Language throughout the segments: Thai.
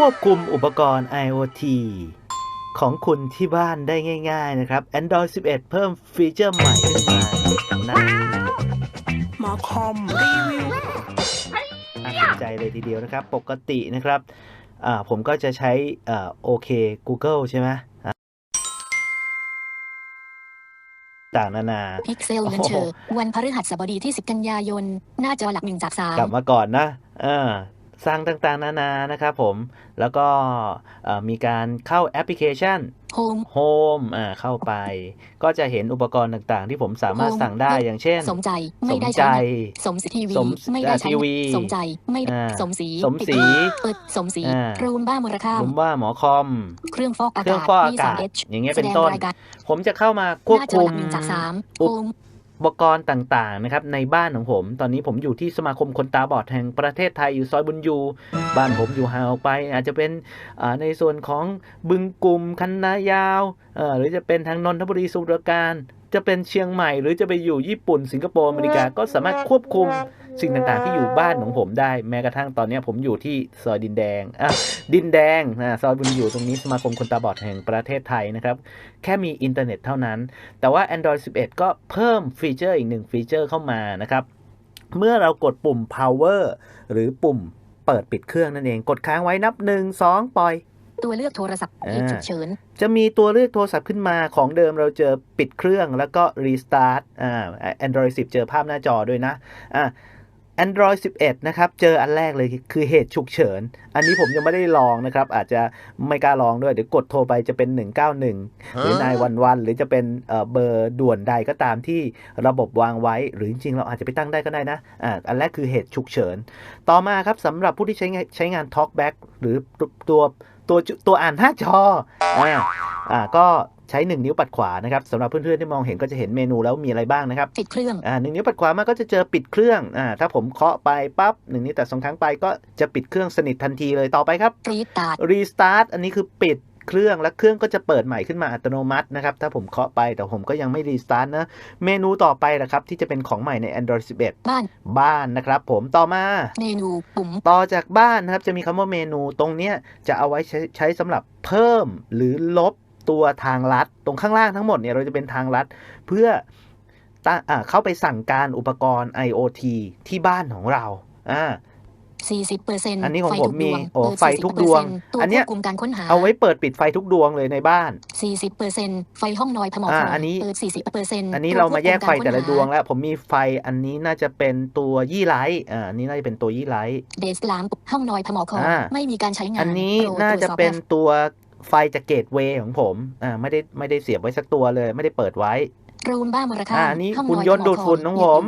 ควบคุมอุปกรณ์ IoT ของคุณที่บ้านได้ง่าย ๆ นะครับ Android 11 เพิ่มฟีเจอร์ใหม่ขึ้นมานะหมอคอมรีวิวน่าสนใจเลยทีเดียวนะครับ ปกตินะครับอ่าผมก็จะใช้อ่าโอเค Google ใช่ไหมอ่าต่างนานา Pixel โอ้โห Launcher วันพฤหัสบดีที่ 10 กันยายน หน้าจอหลักหนึ่งจากสามกลับมาก่อนนะ เออ สร้างต่างๆ นานานะครับผม แล้วก็เอ่อมีการเข้าแอปพลิเคชัน Home Home อ่าเข้าไป ก็จะเห็นอุปกรณ์ต่างๆ ที่ผมสามารถ Home สั่งได้อย่างเช่น สมใจสไม่มได้ใจใช้เน็ตสมสีทีวีสมไม่ได้อ่าใช้ทีวีเน็ตสมใจไม่อ่าสมสีสมสีเปิดสมสีอ่ารูมบ้ามูลค่าผมว่าหมอคอม เครื่องฟอกอาเครื่กาองศฟอกอากาศ B3H อย่างเงี้ยแสเป็นดงต้นรายการผมจะเข้ามาควบหน้าจอคุหมลักหนึ่งจากสามอุป Home อุ ปกรณ์ต่างๆนะครับในบ้านของผม ตอนนี้ผมอยู่ที่สมาคมคนตาบอดแห่งประเทศไทยอยู่ซอยบุญยูบ้านผมอยู่ห่างออกไป อาจจะเป็นในส่วนของบึงกลุ่มคันนายาวหรือจะเป็นทางนนทบุรีสุรปราการ จะเป็นเชียงใหม่ หรือจะไปอยู่ญี่ปุ่นสิงคโปร์อเมริกาก็สามารถควบคุมสิ่งต่างๆ ที่อยู่บ้านของผมได้แม้กระทั่งตอนนี้ผมอยู่ที่ซอยดินแดงอะดินแดงนะซอยบุญอยู่ตรงนี้สมาคมคนตาบอดแห่งประเทศไทยนะครับ แค่มีอินเทอร์เน็ตเท่านั้น แต่ว่า Android 11 ก็เพิ่มฟีเจอร์อีกหนึ่งฟีเจอร์เข้ามานะครับ เมื่อเรากดปุ่ม power หรือปุ่มเปิดปิดเครื่องนั่นเอง กดค้างไว้นับ 1 2 ปล่อย ตัวเลือกโทรศัพท์เหตุฉุกเฉิน จะมีตัวเลือกโทรศัพท์ขึ้นมาของเดิมเราเจอปิดเครื่องแล้วก็ restart อ่า Android 10 เจอภาพหน้าจอด้วยนะอ่า Android 11 นะครับ เจออันแรกเลยคือเหตุฉุกเฉิน อันนี้ผมยังไม่ได้ลองนะครับ อาจจะไม่กล้าลองด้วย เดี๋ยวกดโทรไปจะเป็น 191 หรือนายวันวันหรือจะเป็นเอ่อเบอร์ด่วนใดก็ตามที่ระบบวางไว้ หรือจริงๆ เราอาจจะไปตั้งได้ก็ได้นะอ่าอันแรกคือเหตุฉุกเฉิน ต่อมาครับสำหรับผู้ที่ใช้งานใช้งาน Talkback หรือตัว ตัวตัวอ่านหน้าจออ่าอ่าก็ใช้ 1 นิ้วปัดขวานะครับสำหรับเพื่อนๆที่มองเห็นก็จะเห็นเมนูแล้วมีอะไรบ้างนะครับปิดเครื่องอ่าหนึ่งนิ้วปัดขวามาก็จะเจอปิดเครื่องอ่าถ้าผมเคาะไปปั๊บหนึ่งนิ้วแต่สองครั้งไปก็จะปิดเครื่องสนิททันทีเลยต่อไปครับรีตาร์ด Restart อันนี้คือปิด เครื่องและเครื่องก็จะเปิดใหม่ขึ้นมาอัตโนมัตินะครับ ถ้าผมเคาะไปแต่ผมก็ยังไม่ Restart นะ เมนูต่อไปนะครับ ที่จะเป็นของใหม่ใน Android 11 บ้าน บ้านนะครับ ผมต่อมา เมนูปุ่ม ต่อจากบ้านนะครับ จะมีคำว่าเมนูตรงเนี้ยจะเอาไว้ใช้ใช้สำหรับเพิ่มหรือลบตัวทางลัด ตรงข้างล่างทั้งหมดเนี่ยเราจะเป็นทางลัดเพื่อตั้งอ่าเข้าไปสั่งการอุปกรณ์ IoT ที่บ้านของเราอ่า 40เปอร์เซ็นต์อันนี้ของไฟผทุมกมีดวงโอ้เปิดไฟทุกดวง40%ตัวอันเนี้ยควบคุมการค้นหาเอาไว้เปิดปิดไฟทุกดวงเลยในบ้าน 40เปอร์เซ็นต์ไฟห้องนอยพมอ่าคอันนี้เปิด40เปอร์เซ็นต์อันนี้เรามาแยกไฟแต่ละดวงแล้ว ผมมีไฟอันนี้น่าจะเป็นตัวยี่ไลท์อ่าอันนี้น่าจะเป็นตัวยี่ไลท์เดสลามห้องนอยพมคอ่าไม่มีการใช้งาน อันนี้โปรน่าจะตรวจสอบเป็นแอปตัวไฟจากเกตเวย์ของผมอ่าไม่ได้ไม่ได้เสียบไว้สักตัวเลย ไม่ได้เปิดไว้รูมบ้ามูลค่าอ่าอันนี้ห้องหุ่นยนต์พมดูดฝุ่นของผม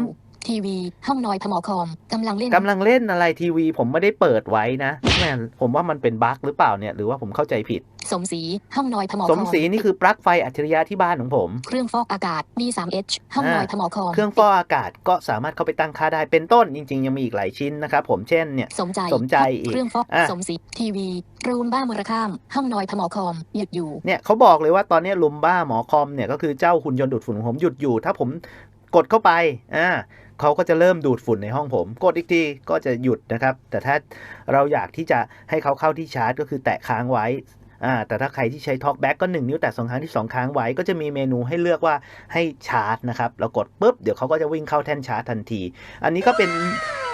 ทีวี ห้องนอยพมคอมกำลังเล่นกำลังเล่นอะไรทีวี ผมไม่ได้เปิดไว้นะแม่ผมว่ามันเป็นบั๊กหรือเปล่าเนี่ยหรือว่าผมเข้าใจผิด สมศรีห้องนอยพมคสอมศรีนี่คือปลั๊กไฟอัจฉริยะที่บ้านของผม เครื่องฟอกอากาศ B3H ห้องนอยพมคอมเครื่องฟอกอากาศก็สามารถเข้าไปตั้งค่าได้เป็นต้นจริง ๆ ยังมีอีกหลายชิ้นนะครับผมเช่นเนี่ยสมใจสมใจอีกเครื่องฟอกอะสมศรีทีวีรูมบ้ามูลค่าห้องนอยพมคอมหยุดอยู่เนี่ยเขาบอกเลยว่าตอนนี้ลุมบ้าหมอคอมเนี่ยก็คือเจ้าหุ่นยนต์ดูดฝุ่นของผมหยุดอยู่ ถ้าผม กดเข้าไปอ่าเขาก็จะเริ่มดูดฝุ่นในห้องผม กดอีกทีก็จะหยุดนะครับ แต่ถ้าเราอยากที่จะให้เขาเข้าที่ชาร์จ ก็คือแตะค้างไว้อ่าแต่ถ้าใครที่ใช้ Talkback ก็ 1 นิ้วแตะสองครั้งที่ 2ค้างไว้ ก็จะมีเมนูให้เลือกว่าให้ชาร์จนะครับ เรากดปุ๊บ เดี๋ยวเขาก็จะวิ่งเข้าแท่นชาร์จทันที อันนี้ก็เป็น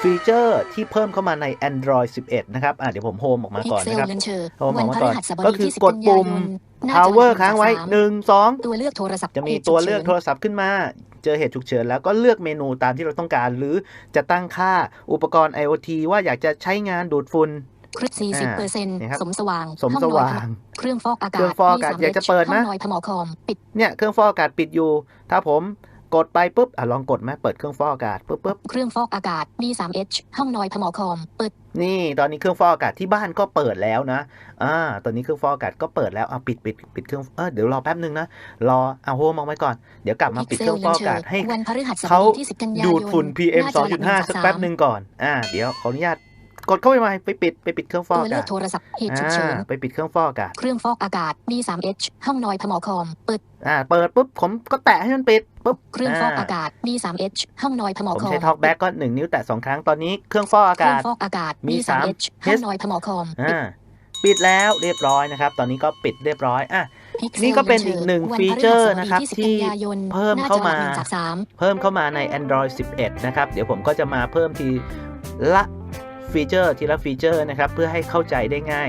ฟีเจอร์ที่เพิ่มเข้ามาใน Android 11 นะครับอ่าเดี๋ยวผมโฮมออกมาก่อน Pixel นะครับ Launcher โอ้หมอวันมาพก่ฤอนหัสบก็ดีคือที่กดปุ่ม10กันยายนหน้าจอ power หนึ่ค้างไว้จากสามหนึ่งสองตัวเลือกโทรศัพท์จะมีหตุตัวฉุเลือกฉินโทรศัพท์ขึ้นมา เจอเหตุฉุกเฉินแล้วก็เลือกเมนูตามที่เราต้องการ หรือจะตั้งค่าอุปกรณ์ IoT ว่าอยากจะใช้งานดูดฝุ่นครึ่สี่สิบเปอร์เซ็นต์นี่ครับสมสว่างสมห้องสนอยว่าง เครื่องฟอกอากาศ เครื่องฟอกอากาศ B3H อยากจะเปิดไหมห้องนอยพมคอมปิดเนี่ยเครื่องฟอกอากาศปิดอยู่ ถ้าผม กดไปปุ๊บอะลองกดไหมเปิดเครื่องฟอกอากาศปุ๊บปุ๊บเครื่องฟอกอากาศ B3H ห้องนอยพมคอมเปิด นี่ตอนนี้เครื่องฟอกอากาศที่บ้านก็เปิดแล้วนะอ่าตอนนี้เครื่องฟอกอากาศก็เปิดแล้วอะปิดปิดปิดเครื่องเออเดี๋ยวรอแป๊บนึงนะรอเอาโฮมเอาไว้ก่อนเดี๋ยวกลับมาปิดเครื่องฟอกอากาศให้วันพฤหัสบเขาดีที่10กันยายนดูดฝุ่น PM หาจอหลัก2.5สักแป๊บหนึ่งก่อนอ่าเดี๋ยวขออนุญาต กดเข้าไปใหม่ไปปิดไปปิดเครื่องฟอกตัวอาเลืกาอกศโทรศัพท์เหตุฉุกเฉินอ่าไปปิดเครื่องฟอกอากาศ เครื่องฟอกอากาศ B3H ห้องนอยพมคอมเปิดอ่าเปิดปุ๊บผมก็แตะให้มันปิดปุ๊บเครื่องฟอกอากาศ B3H ห้องนอยพมผมคอมใช้ Talkback ก็1นิ้วแตะ2ครั้งตอนนี้เครื่องฟอกอาเครื่กาองศฟอกอากาศมี B3H 3ห้องนอยพมคอมปิดอ่าปิดแล้วเรียบร้อยนะครับ ตอนนี้ก็ปิดเรียบร้อยอะ Pixel นี่ก็เป็นอีกหนึ่งวัฟีพฤหัสเจอร์บดีนะครับ10ที่กันยายนเพิ่มหน้เข้ามาจอหนึ่งจากสามเพิ่มเข้ามาใน Android 11 นะครับ เดี๋ยวผมก็จะมาเพิ่มทีละ ฟีเจอร์ทีละฟีเจอร์นะครับเพื่อให้เข้าใจได้ง่าย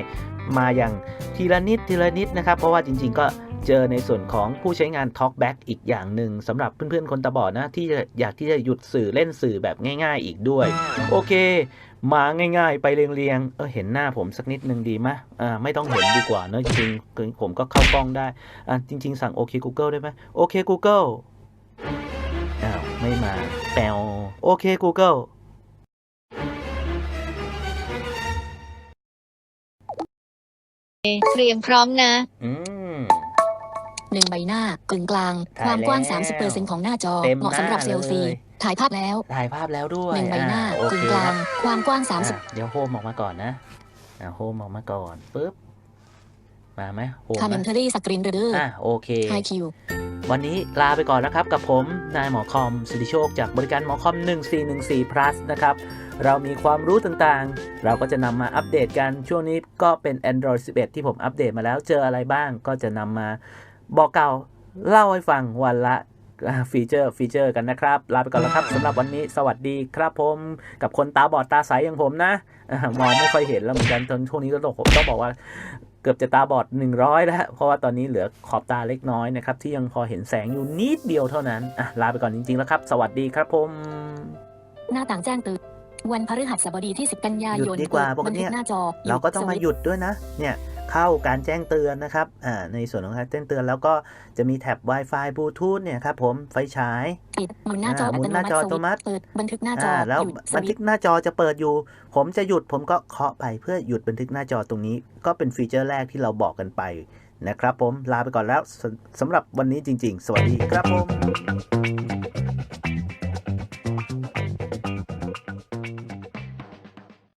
มาอย่างทีละนิดทีละนิดนะครับ เพราะว่าจริง ๆ ก็เจอในส่วนของผู้ใช้งาน Talkback อีกอย่างหนึ่งสำหรับเพื่อนๆ คนตาบอดนะ ที่อยากที่จะหยุดสื่อเล่นสื่อแบบง่าย ๆ อีกด้วย โอเค มาง่าย ๆ ไปเรียงๆเออเห็นหน้าผมสักนิดนึงดีไหมอ่าไม่ต้องเห็นดีกว่าเนอะจริงๆผมก็เข้ากล้องได้อ่าจริง ๆ สั่งโอเค Google ได้ไหมโอเค Google อ้าวไม่มาแปลวโอเค Google เตรียมพร้อมนะ อืม หนึ่งใบหน้ากึ่งกลางถ่ายความกว้าง แล้ว30%ของหน้าจอเต็มเหมาะสำหรับหน้าเซลฟี่เลยถ่ายภาพแล้วถ่ายภาพแล้วด้วยหนึ่งใบหน้าอ่โอกึ่เคงกลางครับความกว้าง อะ30เดี๋ยวโฮมออกมาก่อนนะอ่าโฮมออกมาก่อนปุ๊บมาไหมโฮมคาเมนนะเทอรี่สกรีนเรเดอร์อะโอเค ไฮคิว วันนี้ลาไปก่อนนะครับ กับผมนายหมอคอมสิริโชค จากบริการหมอคอม 1414 plus นะครับ เรามีความรู้ต่างๆ เราก็จะนำมาอัปเดตกันช่วงนี้ก็เป็น Android 11 ที่ผมอัปเดตมาแล้วเจออะไรบ้าง ก็จะนำมาบอกเก่าเล่าให้ฟังวันละฟีเจอร์ฟีเจอร์กันนะครับ ลาไปก่อนแล้วครับสำหรับวันนี้สวัสดีครับผมกับคนตาบอดตาใสอย่างผมนะมองไม่ค่อยเห็นแล้วเหมือนกันตอนช่วงนี้ก็ต้องบอกว่า เกือบจะตาบอด 100 แล้ว เพราะว่าตอนนี้เหลือขอบตาเล็กน้อยนะครับ ที่ยังพอเห็นแสงอยู่นิดเดียวเท่านั้น อะ ลาไปก่อนจริง ๆ แล้วครับ สวัสดีครับผม หน้าต่างแจ้งเตือนวันพฤหัสบดีที่ 10 กันยาหยุยดนดีกว่าเปิปกติบันทึกหน้าจอเราก็ต้องมาสวิตช์หยุดด้วยนะ เนี่ย เข้าการแจ้งเตือนนะครับอ่าในส่วนของการแจ้งเตือนแล้วก็จะมีแท็บ Wi-Fi Bluetooth เนี่ยครับผมไฟฉายปิดหมุนหน้าจออ่าอัหมุตนโนหน้ามัจอติอัตโนมัติเปิดบันทึกหน้าจออ่าแล้วหยุดสบันวิทึตกช์หน้าจอจะเปิดอยู่ ผมจะหยุดผมก็เคาะไปเพื่อหยุดบันทึกหน้าจอตรงนี้ ก็เป็นฟีเจอร์แรกที่เราบอกกันไปนะครับผมลาไปก่อนแล้วสสำหรับวันนี้จริง ๆ สวัสดีครับผม